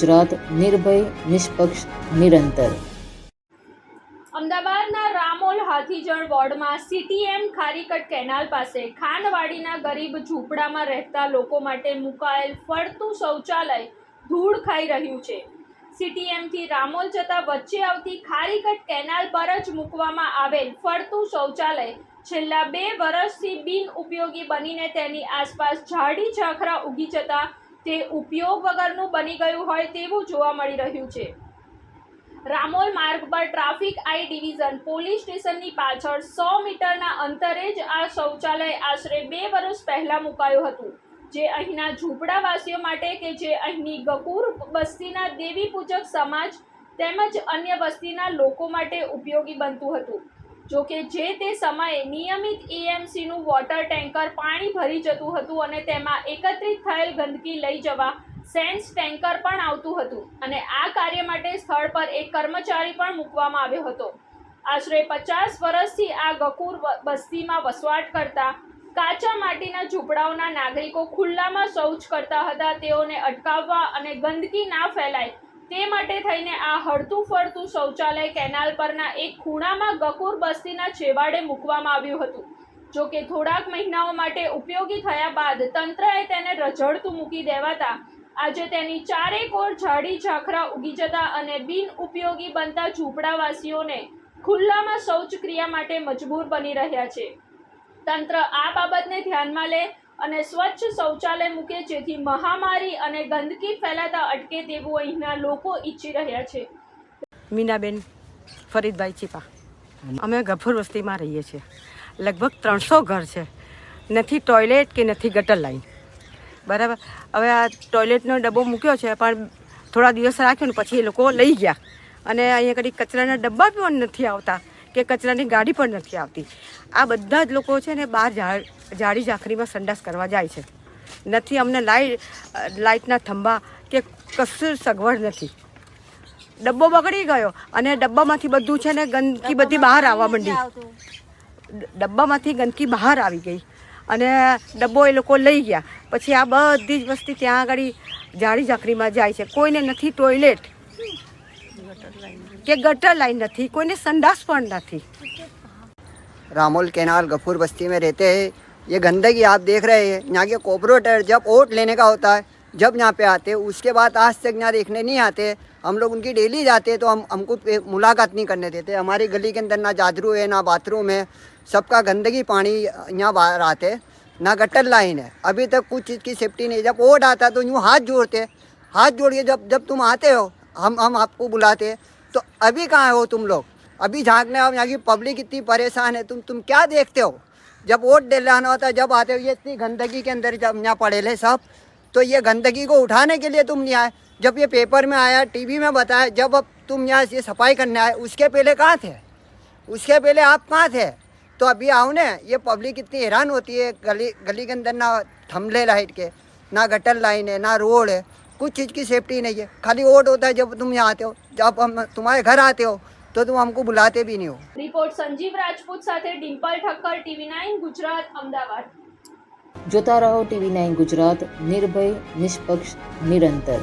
ગુજરાત નિર્ભય, નિષ્પક્ષ, નિરંતર. અમદાવાદના રામોલ હાથીજળ વોર્ડમાં સીટીએમ ખારીકટ કેનાલ પાસે ખાનવાડીના ગરીબ ઝૂંપડામાં રહેતા લોકો માટે મુકાયેલ ફરતું શૌચાલય ધૂળ ખાઈ રહ્યું છે. સીટીએમથી રામોલ જતા વચ્ચે આવતી ખારીકટ કેનાલ પર જ મૂકવામાં આવેલ ફરતું શૌચાલય છેલ્લા બે વર્ષથી બિન ઉપયોગી બનીને તેની આસપાસ ઝાડી ઝાખરા ઉગી જતા તે ઉપયોગ વગરનું બની ગયું હોય તેવું જોવા મળી રહ્યું છે. રામોલ માર્ગ પર ટ્રાફિક આઈ ડિવિઝન પોલીસ સ્ટેશનની પાછળ સો મીટરના અંતરે જ આ શૌચાલય આશરે બે વર્ષ પહેલાં મુકાયું હતું, જે અહીંના ઝૂંપડાવાસીઓ માટે કે જે અહીંની ગકુર બસ્તીના દેવી પૂજક સમાજ તેમજ અન્ય વસ્તીના લોકો માટે ઉપયોગી બનતું હતું. જો કે જે તે સમયે નિયમિત એએમસીનું વોટર ટેન્કર પાણી ભરી જતું હતું અને તેમાં એકત્રિત થયેલ ગંદકી લઈ જવા સેન્સ ટેન્કર પણ આવતું હતું અને આ કાર્ય માટે સ્થળ પર એક કર્મચારી પણ મૂકવામાં આવ્યો હતો. આશરે પચાસ વર્ષથી આ ગકુર બસ્તીમાં વસવાટ કરતા, કાચા માટીના ઝૂંપડાઓના નાગરિકો ખુલ્લામાં શૌચ કરતા હતા, તેઓને અટકાવવા અને ગંદકી ના ફેલાય માટે થઈને આ હળતું ફરતું શૌચાલય કેનાલ પરના એક ખૂણામાં ગકુર બસ્તીના છેવાડે મૂકવામાં આવ્યું હતું. જો કે થોડાક મહિનાઓ માટે ઉપયોગી થયા બાદ તંત્રએ તેને રઝળતું મૂકી દેવાતા આજે તેની ચારેક ઓર ઝાડી ઝાખરા ઉગી જતા અને બિન ઉપયોગી બનતા ઝૂંપડાવાસીઓને ખુલ્લામાં શૌચક્રિયા માટે મજબૂર બની રહ્યા છે. તંત્ર આ બાબતને ધ્યાનમાં લે અને સ્વચ્છ શૌચાલય મૂકે, જેથી મહામારી અને ગંદકી ફેલાતા અટકે તેવું અહીંના લોકો ઈચ્છી રહ્યા છે. મીનાબેન ફરીદભાઈ ચીપા. અમે ગફુર વસ્તીમાં રહીએ છીએ. લગભગ ત્રણસો ઘર છે. નથી ટોયલેટ કે નથી ગટર લાઈન. બરાબર? હવે આ ટોયલેટનો ડબ્બો મૂક્યો છે, પણ થોડા દિવસ રાખ્યો ને પછી એ લોકો લઈ ગયા. અને અહીંયા કદી કચરાના ડબ્બા પણ નથી આવતા કે કચરાની ગાડી પણ નથી આવતી. આ બધા જ લોકો છે ને બહાર ઝા- જાડી ઝાંખરીમાં સંડાસ કરવા જાય છે નથી અમને લાઇટ લાઇટના થંભા કે કશું સગવડ નથી ડબ્બો બગડી ગયો અને ડબ્બામાંથી બધું છે ને ગંદકી બધી બહાર આવવા માંડી ડ- ડબ્બામાંથી ગંદકી બહાર આવી ગઈ અને ડબ્બો એ લોકો લઈ ગયા પછી આ બધી જ વસ્તી ત્યાં આગળ જાડી ઝાંખરીમાં જાય છે કોઈને નથી ટોયલેટ કે ગટર લાઈન નથી કોઈને સંડાસ પણ નથી रामोल कैनाल गफूर बस्ती में रहते हैं ये गंदगी आप देख रहे हैं। यहाँ के कॉपोरेटर जब वोट लेने का होता है, जब यहाँ पे आते उसके बाद आज तक यहाँ देखने नहीं आते। हम लोग उनकी डेली जाते तो हम, हमको मुलाकात नहीं करने देते। हमारी गली के अंदर ना जादरू है, ना बाथरूम है। सबका गंदगी पानी यहाँ बाहर आते ना गटर लाइन है। अभी तक कुछ चीज़ की सेफ्टी नहीं जब वोट आता तो यूँ हाथ जोड़ते हाथ जोड़ के जब जब तुम आते हो, हम हम आपको बुलाते तो अभी कहाँ हो तुम लोग? अभी झांकने आओ, यहाँ की पब्लिक इतनी परेशान है, तुम तुम क्या देखते हो? जब वोट दिलाना होता है, जब आते हो, ये इतनी गंदगी के अंदर जब यहाँ पड़े ले सब तो ये गंदगी को उठाने के लिए तुम नहीं आए। जब ये पेपर में आया, टीवी में बताया, जब अब तुम यहाँ ये सफ़ाई करने आए, उसके पहले कहाँ थे? उसके पहले आप कहाँ थे? तो अभी आओ ने, ये पब्लिक इतनी हैरान होती है, गली गली के अंदर ना थमले लाइट के, ना गटर लाइन है, ना रोड है, कुछ चीज़ की सेफ्टी नहीं है। खाली वोट होता है जब तुम यहाँ आते हो, जब हम तुम्हारे घर आते हो तो तुम हमको बुलाते भी नहीं हो રિપોર્ટ સંજીવ રાજપૂત સાથે ડિમ્પલ ઠક્કર ટીવી નાઇન ગુજરાત અમદાવાદ જોતા રહો ટીવી નાઇન ગુજરાત નિર્ભય નિષ્પક્ષ નિરંતર